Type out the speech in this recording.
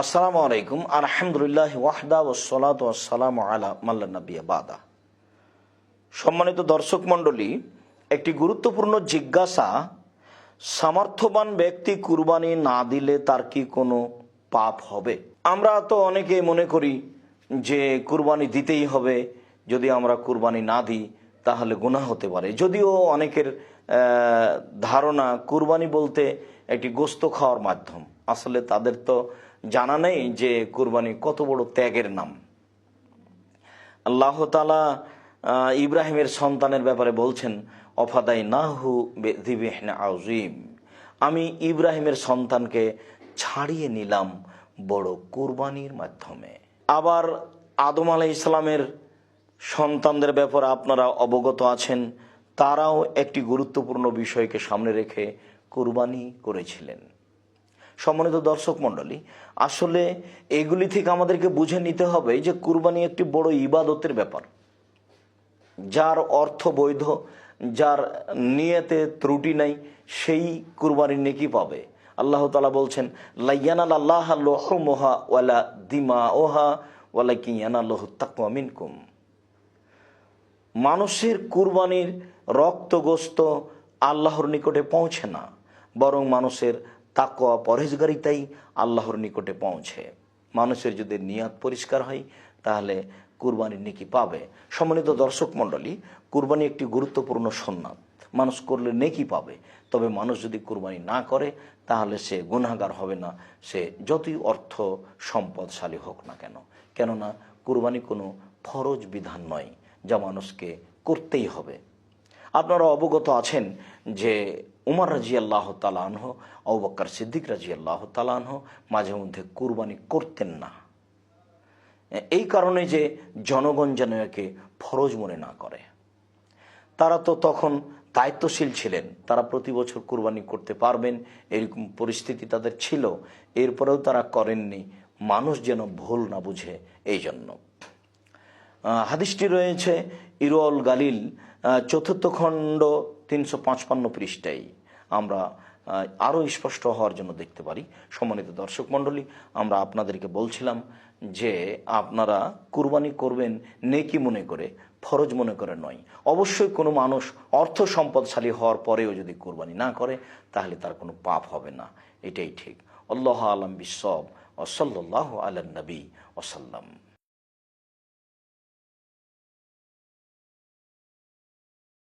আসসালামু আলাইকুম। আলহামদুলিল্লাহ ওয়াহদা ওসলাত ওসালাম আলা মাল্লা নবী বাদা সম্মানিত দর্শক মণ্ডলী, একটি গুরুত্বপূর্ণ জিজ্ঞাসা, সামর্থ্যবান ব্যক্তি কুরবানি না দিলে তার কি কোনো পাপ হবে? আমরা তো অনেকে মনে করি যে কুরবানি দিতেই হবে, যদি আমরা কুরবানি না দিই, তাহলে গুনাহ হতে পারে। যদিও অনেকের ধারণা কুরবানি বলতে একটি গোস্ত খাওয়ার মাধ্যম। আসলে তাদের তো জানা নেই যে কুরবানি কত বড় ত্যাগের নাম। আল্লাহ তালা ইব্রাহিমের সন্তানের ব্যাপারে বলছেন অফাদাই নাহু দিবেহন আজিম আমি ইব্রাহিমের সন্তানকে ছাড়িয়ে নিলাম বড় কুরবানির মাধ্যমে। আবার আদম আলাই ইসলামের সন্তানদের ব্যাপারে আপনারা অবগত আছেন তারাও একটি গুরুত্বপূর্ণ বিষয়কে সামনে রেখে কুরবানি করেছিলেন। সম্মানিত দর্শক মণ্ডলী, আসলে এগুলি থেকে আমাদেরকে বুঝে নিতে হবে যে কুরবানি একটি বড় ইবাদতের ব্যাপার। যার অর্থ বৈধ, যার নিয়েতে ত্রুটি নাই, সেই কুরবানির নেকি পাবে। আল্লাহ তালা বলছেন, লাইয়ানাল আল্লাহ লোহমোহা ওয়ালা দিমা ওহা ওয়ালা কিয়ানা লোহ তাকুয়া মিনকুম। মানুষের কুরবানির রক্তগ্রস্ত আল্লাহর নিকটে পৌঁছে না, বরং মানুষের তাকোয়া পরহেজগারিতাই আল্লাহর নিকটে পৌঁছে। মানুষের যদি নিয়াত পরিষ্কার হয়, তাহলে কুরবানির নেকি পাবে। সম্মানিত দর্শক মণ্ডলী, কুরবানি একটি গুরুত্বপূর্ণ সন্ন্যাত মানুষ করলে নেকি পাবে, তবে মানুষ যদি কুরবানি না করে, তাহলে সে গুনাগার হবে না। সে যতই অর্থ সম্পদশালী হোক না কেন। কেননা কুরবানি কোনো ফরজ বিধান নয়। যা মানুষকে করতেই হবে। আপনারা অবগত আছেন যে উমর রাজি আল্লাহ তালানহ অবক্কর সিদ্দিক রাজি আল্লাহ তালানহ মাঝে মধ্যে কুরবানি করতেন না। এই কারণে যে জনগণ যেন একে ফরজ মনে না করে। তারা তো তখন দায়িত্বশীল ছিলেন, তারা প্রতি বছর কুরবানি করতে পারবেন, এরকম পরিস্থিতি তাদের ছিল, এরপরেও তারা করেননি। মানুষ যেন ভুল না বুঝে এই জন্য হাদিসটি রয়েছে ইরোল গালিল চতুর্থ খণ্ড তিনশো পাঁচপান্ন পৃষ্ঠায়। আমরা আরও স্পষ্ট হওয়ার জন্য দেখতে পারি। সম্মানিত দর্শক মণ্ডলী, আমরা আপনাদেরকে বলছিলাম যে আপনারা কুরবানি করবেন নেকি মনে করে, ফরজ মনে করে নয়। অবশ্যই কোনো মানুষ অর্থ সম্পদশালী হওয়ার পরেও যদি কুরবানি না করে, তাহলে তার কোনো পাপ হবে না। এটাই ঠিক। আল্লাহ আলম বিসব ওসল্লাহ আলনবী ওসাল্লাম